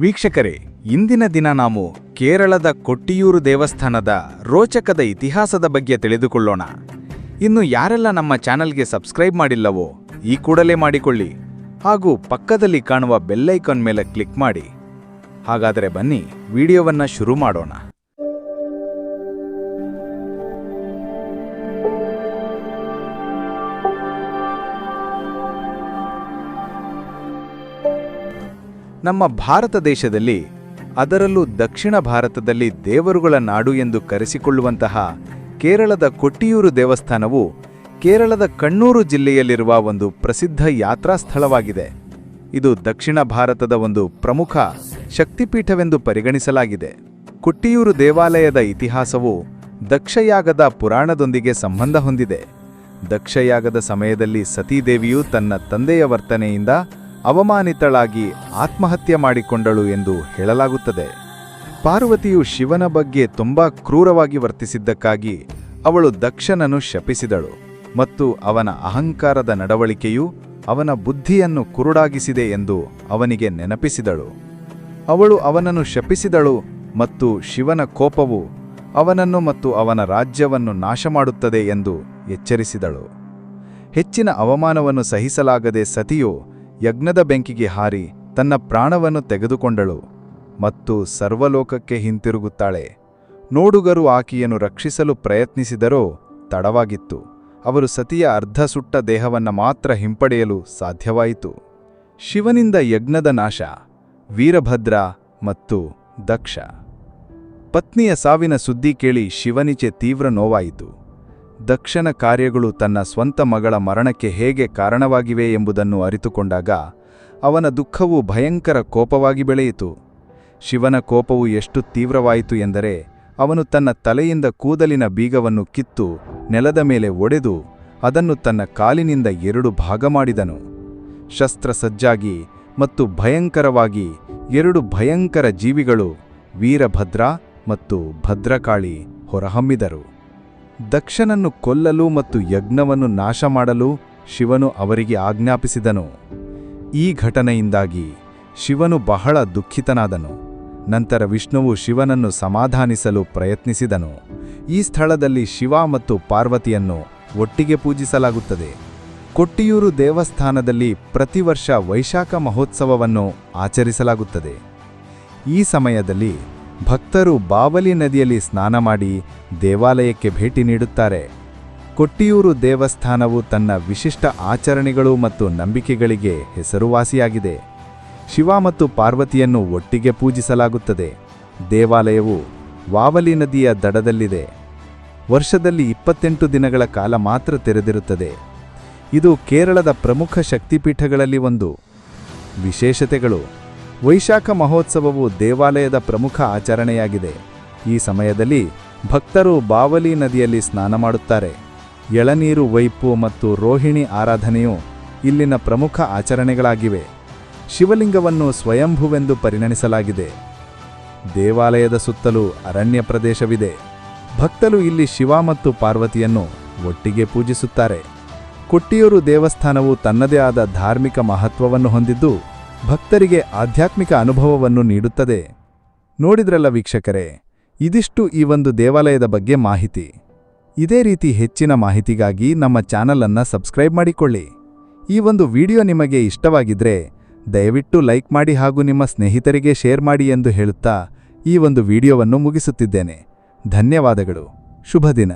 ವೀಕ್ಷಕರೇ, ಇಂದಿನ ದಿನ ನಾವು ಕೇರಳದ ಕೊಟ್ಟಿಯೂರು ದೇವಸ್ಥಾನದ ರೋಚಕದ ಇತಿಹಾಸದ ಬಗ್ಗೆ ತಿಳಿದುಕೊಳ್ಳೋಣ. ಇನ್ನು ಯಾರೆಲ್ಲ ನಮ್ಮ ಚಾನೆಲ್ಗೆ ಸಬ್ಸ್ಕ್ರೈಬ್ ಮಾಡಿಲ್ಲವೋ, ಈ ಕೂಡಲೇ ಮಾಡಿಕೊಳ್ಳಿ. ಹಾಗೂ ಪಕ್ಕದಲ್ಲಿ ಕಾಣುವ ಬೆಲ್ಲೈಕಾನ್ ಮೇಲೆ ಕ್ಲಿಕ್ ಮಾಡಿ. ಹಾಗಾದರೆ ಬನ್ನಿ, ವಿಡಿಯೋವನ್ನು ಶುರು ಮಾಡೋಣ. ನಮ್ಮ ಭಾರತ ದೇಶದಲ್ಲಿ, ಅದರಲ್ಲೂ ದಕ್ಷಿಣ ಭಾರತದಲ್ಲಿ ದೇವರುಗಳ ನಾಡು ಎಂದು ಕರೆಸಿಕೊಳ್ಳುವಂತಹ ಕೇರಳದ ಕೊಟ್ಟಿಯೂರು ದೇವಸ್ಥಾನವು ಕೇರಳದ ಕಣ್ಣೂರು ಜಿಲ್ಲೆಯಲ್ಲಿರುವ ಒಂದು ಪ್ರಸಿದ್ಧ ಯಾತ್ರಾ ಸ್ಥಳವಾಗಿದೆ. ಇದು ದಕ್ಷಿಣ ಭಾರತದ ಒಂದು ಪ್ರಮುಖ ಶಕ್ತಿಪೀಠವೆಂದು ಪರಿಗಣಿಸಲಾಗಿದೆ. ಕೊಟ್ಟಿಯೂರು ದೇವಾಲಯದ ಇತಿಹಾಸವು ದಕ್ಷಯಾಗದ ಪುರಾಣದೊಂದಿಗೆ ಸಂಬಂಧ ಹೊಂದಿದೆ. ದಕ್ಷಯಾಗದ ಸಮಯದಲ್ಲಿ ಸತೀದೇವಿಯು ತನ್ನ ತಂದೆಯ ವರ್ತನೆಯಿಂದ ಅವಮಾನಿತಳಾಗಿ ಆತ್ಮಹತ್ಯೆ ಮಾಡಿಕೊಂಡಳು ಎಂದು ಹೇಳಲಾಗುತ್ತದೆ. ಪಾರ್ವತಿಯು ಶಿವನ ಬಗ್ಗೆ ತುಂಬಾ ಕ್ರೂರವಾಗಿ ವರ್ತಿಸಿದ್ದಕ್ಕಾಗಿ ಅವಳು ದಕ್ಷನನ್ನು ಶಪಿಸಿದಳು ಮತ್ತು ಅವನ ಅಹಂಕಾರದ ನಡವಳಿಕೆಯು ಅವನ ಬುದ್ಧಿಯನ್ನು ಕುರುಡಾಗಿಸಿದೆ ಎಂದು ಅವನಿಗೆ ನೆನಪಿಸಿದಳು. ಅವಳು ಅವನನ್ನು ಶಪಿಸಿದಳು ಮತ್ತು ಶಿವನ ಕೋಪವು ಅವನನ್ನು ಮತ್ತು ಅವನ ರಾಜ್ಯವನ್ನು ನಾಶಮಾಡುತ್ತದೆ ಎಂದು ಎಚ್ಚರಿಸಿದಳು. ಹೆಚ್ಚಿನ ಅವಮಾನವನ್ನು ಸಹಿಸಲಾಗದೆ ಸತಿಯು ಯಜ್ಞದ ಬೆಂಕಿಗೆ ಹಾರಿ ತನ್ನ ಪ್ರಾಣವನ್ನು ತೆಗೆದುಕೊಂಡಳು ಮತ್ತು ಸರ್ವಲೋಕಕ್ಕೆ ಹಿಂತಿರುಗುತ್ತಾಳೆ. ನೋಡುಗರು ಆಕೆಯನ್ನು ರಕ್ಷಿಸಲು ಪ್ರಯತ್ನಿಸಿದರೋ ತಡವಾಗಿತ್ತು. ಅವರು ಸತಿಯ ಅರ್ಧ ಸುಟ್ಟ ದೇಹವನ್ನು ಮಾತ್ರ ಹಿಂಪಡೆಯಲು ಸಾಧ್ಯವಾಯಿತು. ಶಿವನಿಂದ ಯಜ್ಞದ ನಾಶ, ವೀರಭದ್ರ ಮತ್ತು ದಕ್ಷ. ಪತ್ನಿಯ ಸಾವಿನ ಸುದ್ದಿ ಕೇಳಿ ಶಿವನಿಚೆ ತೀವ್ರ ನೋವಾಯಿತು. ದಕ್ಷನ ಕಾರ್ಯಗಳು ತನ್ನ ಸ್ವಂತ ಮಗಳ ಮರಣಕ್ಕೆ ಹೇಗೆ ಕಾರಣವಾಗಿವೆ ಎಂಬುದನ್ನು ಅರಿತುಕೊಂಡಾಗ, ಅವನ ದುಃಖವು ಭಯಂಕರ ಕೋಪವಾಗಿ ಬೆಳೆಯಿತು. ಶಿವನ ಕೋಪವು ಎಷ್ಟು ತೀವ್ರವಾಯಿತು ಎಂದರೆ, ಅವನು ತನ್ನ ತಲೆಯಿಂದ ಕೂದಲಿನ ಬೀಗವನ್ನು ಕಿತ್ತು ನೆಲದ ಮೇಲೆ ಒಡೆದು ಅದನ್ನು ತನ್ನ ಕಾಲಿನಿಂದ ಎರಡು ಭಾಗ ಮಾಡಿದನು. ಶಸ್ತ್ರಸಜ್ಜಾಗಿ ಮತ್ತು ಭಯಂಕರವಾಗಿ ಎರಡು ಭಯಂಕರ ಜೀವಿಗಳು ವೀರಭದ್ರ ಮತ್ತು ಭದ್ರಕಾಳಿ ಹೊರಹಮ್ಮಿದರು. ದಕ್ಷನನ್ನು ಕೊಲ್ಲಲು ಮತ್ತು ಯಜ್ಞವನ್ನು ನಾಶ ಮಾಡಲು ಶಿವನು ಅವರಿಗೆ ಆಜ್ಞಾಪಿಸಿದನು. ಈ ಘಟನೆಯಿಂದಾಗಿ ಶಿವನು ಬಹಳ ದುಃಖಿತನಾದನು. ನಂತರ ವಿಷ್ಣುವು ಶಿವನನ್ನು ಸಮಾಧಾನಿಸಲು ಪ್ರಯತ್ನಿಸಿದನು. ಈ ಸ್ಥಳದಲ್ಲಿ ಶಿವ ಮತ್ತು ಪಾರ್ವತಿಯನ್ನು ಒಟ್ಟಿಗೆ ಪೂಜಿಸಲಾಗುತ್ತದೆ. ಕೊಟ್ಟಿಯೂರು ದೇವಸ್ಥಾನದಲ್ಲಿ ಪ್ರತಿ ವರ್ಷ ವೈಶಾಖ ಮಹೋತ್ಸವವನ್ನು ಆಚರಿಸಲಾಗುತ್ತದೆ. ಈ ಸಮಯದಲ್ಲಿ ಭಕ್ತರು ಬಾವಲಿ ನದಿಯಲ್ಲಿ ಸ್ನಾನ ಮಾಡಿ ದೇವಾಲಯಕ್ಕೆ ಭೇಟಿ ನೀಡುತ್ತಾರೆ. ಕೊಟ್ಟಿಯೂರು ದೇವಸ್ಥಾನವು ತನ್ನ ವಿಶಿಷ್ಟ ಆಚರಣೆಗಳು ಮತ್ತು ನಂಬಿಕೆಗಳಿಗೆ ಹೆಸರುವಾಸಿಯಾಗಿದೆ. ಶಿವ ಮತ್ತು ಪಾರ್ವತಿಯನ್ನು ಒಟ್ಟಿಗೆ ಪೂಜಿಸಲಾಗುತ್ತದೆ. ದೇವಾಲಯವು ವಾವಲಿ ನದಿಯ ದಡದಲ್ಲಿದೆ. ವರ್ಷದಲ್ಲಿ ಇಪ್ಪತ್ತೆಂಟು ದಿನಗಳ ಕಾಲ ಮಾತ್ರ ತೆರೆದಿರುತ್ತದೆ. ಇದು ಕೇರಳದ ಪ್ರಮುಖ ಶಕ್ತಿಪೀಠಗಳಲ್ಲಿ ಒಂದು. ವಿಶೇಷತೆಗಳು. ವೈಶಾಖ ಮಹೋತ್ಸವವು ದೇವಾಲಯದ ಪ್ರಮುಖ ಆಚರಣೆಯಾಗಿದೆ. ಈ ಸಮಯದಲ್ಲಿ ಭಕ್ತರು ಬಾವಲಿ ನದಿಯಲ್ಲಿ ಸ್ನಾನ ಮಾಡುತ್ತಾರೆ. ಎಳನೀರು ವೈಪು ಮತ್ತು ರೋಹಿಣಿ ಆರಾಧನೆಯು ಇಲ್ಲಿನ ಪ್ರಮುಖ ಆಚರಣೆಗಳಾಗಿವೆ. ಶಿವಲಿಂಗವನ್ನು ಸ್ವಯಂಭುವೆಂದು ಪರಿಗಣಿಸಲಾಗಿದೆ ದೇವಾಲಯದ ಸುತ್ತಲೂ ಅರಣ್ಯ ಪ್ರದೇಶವಿದೆ. ಭಕ್ತರು ಇಲ್ಲಿ ಶಿವ ಮತ್ತು ಪಾರ್ವತಿಯನ್ನು ಒಟ್ಟಿಗೆ ಪೂಜಿಸುತ್ತಾರೆ. ಕೊಟ್ಟಿಯೂರು ದೇವಸ್ಥಾನವು ತನ್ನದೇ ಆದ ಧಾರ್ಮಿಕ ಮಹತ್ವವನ್ನು ಹೊಂದಿದ್ದು ಭಕ್ತರಿಗೆ ಆಧ್ಯಾತ್ಮಿಕ ಅನುಭವವನ್ನು ನೀಡುತ್ತದೆ. ನೋಡಿದ್ರಲ್ಲ ವೀಕ್ಷಕರೇ, ಇದಿಷ್ಟು ಈ ಒಂದು ದೇವಾಲಯದ ಬಗ್ಗೆ ಮಾಹಿತಿ. ಇದೇ ರೀತಿ ಹೆಚ್ಚಿನ ಮಾಹಿತಿಗಾಗಿ ನಮ್ಮ ಚಾನಲನ್ನು ಸಬ್ಸ್ಕ್ರೈಬ್ ಮಾಡಿಕೊಳ್ಳಿ. ಈ ಒಂದು ವಿಡಿಯೋ ನಿಮಗೆ ಇಷ್ಟವಾಗಿದ್ರೆ, ದಯವಿಟ್ಟು ಲೈಕ್ ಮಾಡಿ ಹಾಗೂ ನಿಮ್ಮ ಸ್ನೇಹಿತರಿಗೆ ಶೇರ್ ಮಾಡಿ ಎಂದು ಹೇಳುತ್ತಾ ಈ ಒಂದು ವಿಡಿಯೋವನ್ನು ಮುಗಿಸುತ್ತಿದ್ದೇನೆ. ಧನ್ಯವಾದಗಳು. ಶುಭ ದಿನ